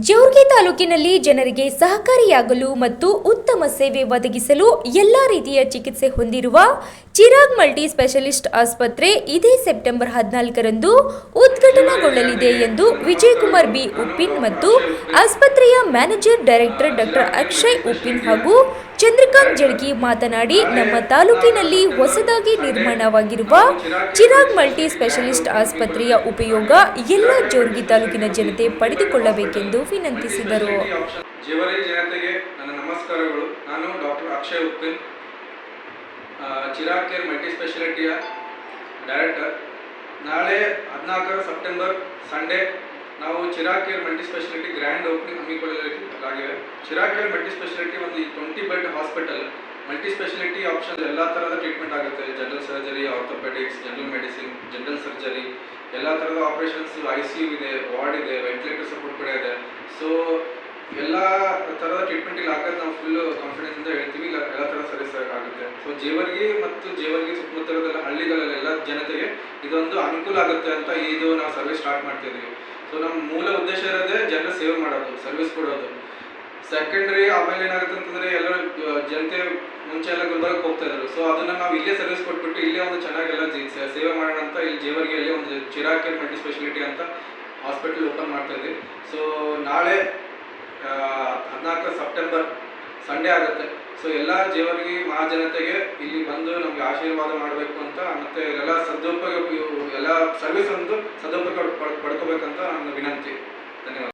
ಜೋರ್ಗಿ ತಾಲೂಕಿನಲ್ಲಿ ಜನರಿಗೆ ಸಹಕಾರಿಯಾಗಲು ಮತ್ತು ಉತ್ತಮ ಸೇವೆ ಒದಗಿಸಲು ಎಲ್ಲ ರೀತಿಯ ಚಿಕಿತ್ಸೆ ಹೊಂದಿರುವ ಚಿರಾಗ್ ಮಲ್ಟಿ ಸ್ಪೆಷಲಿಸ್ಟ್ ಆಸ್ಪತ್ರೆ ಇದೇ ಸೆಪ್ಟೆಂಬರ್ ಹದಿನಾಲ್ಕರಂದು ಉದ್ಘಾಟನೆಗೊಳ್ಳಲಿದೆ ಎಂದು ವಿಜಯಕುಮಾರ್ ಬಿ. ಉಪ್ಪಿನ್ ಮತ್ತು ಆಸ್ಪತ್ರೆಯ manager director doctor Akshay Uppin ಹಾಗೂ ಚಂದ್ರಕಾಂತ್ ಜಳ್ಗಿ ಮಾತನಾಡಿ, ನಮ್ಮ ತಾಲೂಕಿನಲ್ಲಿ ಹೊಸದಾಗಿ ನಿರ್ಮಾಣವಾಗಿರುವ ಚಿರಾಗ್ ಮಲ್ಟಿ ಸ್ಪೆಷಲಿಸ್ಟ್ ಆಸ್ಪತ್ರೆಯ ಉಪಯೋಗ ಎಲ್ಲ ಜೋರ್ಗಿ ತಾಲೂಕಿನ ಜನತೆ ಪಡೆದುಕೊಳ್ಳಬೇಕೆಂದು ವಿನಂತಿಸಿದರು. ಚಿರಾಗ್ ಕೇರ್ ಮಲ್ಟಿ ಸ್ಪೆಷಾಲಿಟಿಯ ಡೈರೆಕ್ಟರ್. ನಾಳೆ ಹದಿನಾಲ್ಕರ ಸೆಪ್ಟೆಂಬರ್ ಸಂಡೇ ನಾವು Chirag care multi specialty grand opening ಹಮ್ಮಿಕೊಳ್ಳಲಾಗಿವೆ Chirag care multi speciality ಒಂದು twenty bed hospital. Multi specialty option ಎಲ್ಲ ಥರದ ಟ್ರೀಟ್ಮೆಂಟ್ ಆಗುತ್ತೆ. General surgery, orthopedics, general medicine, general surgery, ಎಲ್ಲ ಥರದ ಆಪರೇಷನ್ಸ್ ಐ ಸಿ ಯು ಇದೆ, ವಾರ್ಡ್ ಇದೆ, ವೆಂಟಿಲೇಟರ್ ಸಪೋರ್ಟ್ ಕೂಡ ಇದೆ. ಸೊ ಎಲ್ಲ ಥರದ ಟ್ರೀಟ್ಮೆಂಟ್ ಇಲ್ಲಿ ಆಗೋದು ನಾವು ಫುಲ್ ಕಾನ್ಫಿಡೆನ್ಸ್ ಇಂದ ಹೇಳ್ತೀವಿ. ಇಲ್ಲ, ಎಲ್ಲ ಥರ ಸರ್ವಿಸ್ ಆಗುತ್ತೆ. ಸೊ ಜೇವರ್ಗಿ ಮತ್ತು ಜೇವರ್ಗಿ ಸುತ್ತಮುತ್ತಲದೆಲ್ಲ ಹಳ್ಳಿಗಳಲ್ಲೆಲ್ಲ ಜನತೆಗೆ ಇದೊಂದು ಅನುಕೂಲ ಆಗುತ್ತೆ ಅಂತ ಇದು ನಾವು ಸರ್ವಿಸ್ ಸ್ಟಾರ್ಟ್ ಮಾಡ್ತಿದ್ವಿ. ಸೊ ನಮ್ಮ ಮೂಲ ಉದ್ದೇಶ ಇರೋದೇ ಜನ ಸೇವೆ ಮಾಡೋದು, ಸರ್ವಿಸ್ ಕೊಡೋದು. ಸೆಕೆಂಡ್ರಿ ಆಮೇಲೆ ಏನಾಗುತ್ತೆ ಅಂತಂದ್ರೆ ಎಲ್ಲರೂ ಜನತೆ ಮುಂಚೆ ಎಲ್ಲ ಗುಲ್ಬರ್ಗಕ್ಕೆ ಹೋಗ್ತಾ ಇದ್ರು. ಸೊ ಅದನ್ನ ನಾವು ಇಲ್ಲೇ ಸರ್ವಿಸ್ ಕೊಟ್ಬಿಟ್ಟು ಇಲ್ಲೇ ಒಂದು ಚೆನ್ನಾಗೆಲ್ಲ ಸೇವೆ ಮಾಡೋಣ ಅಂತ ಇಲ್ಲಿ ಜೇವರ್ಗಿಯಲ್ಲಿ ಒಂದು ಚಿರಾಕ್ ಕೇರ್ ಮಲ್ಟಿ ಸ್ಪೆಷಾಲಿಟಿ ಅಂತ ಹಾಸ್ಪಿಟಲ್ ಓಪನ್ ಮಾಡ್ತಾ ಇದ್ವಿ. ಸೊ ನಾಳೆ ಹದಿನಾಲ್ಕು ಸೆಪ್ಟೆಂಬರ್ ಸಂಡೇ ಆಗುತ್ತೆ. ಸೊ ಎಲ್ಲ ಜೇವರ್ಗಿ ಮಹಾಜನತೆಗೆ ಇಲ್ಲಿ ಬಂದು ನಮ್ಗೆ ಆಶೀರ್ವಾದ ಮಾಡಬೇಕು ಅಂತ ಮತ್ತೆ ಎಲ್ಲ ಸದುಪಯೋಗ ಎಲ್ಲ ಸರ್ವಿಸ್ ಒಂದು ಸದುಪಯೋಗ ಪಡ್- ಪಡ್ಕೋಬೇಕಂತ ನನ್ನ ವಿನಂತಿ. ಧನ್ಯವಾದ.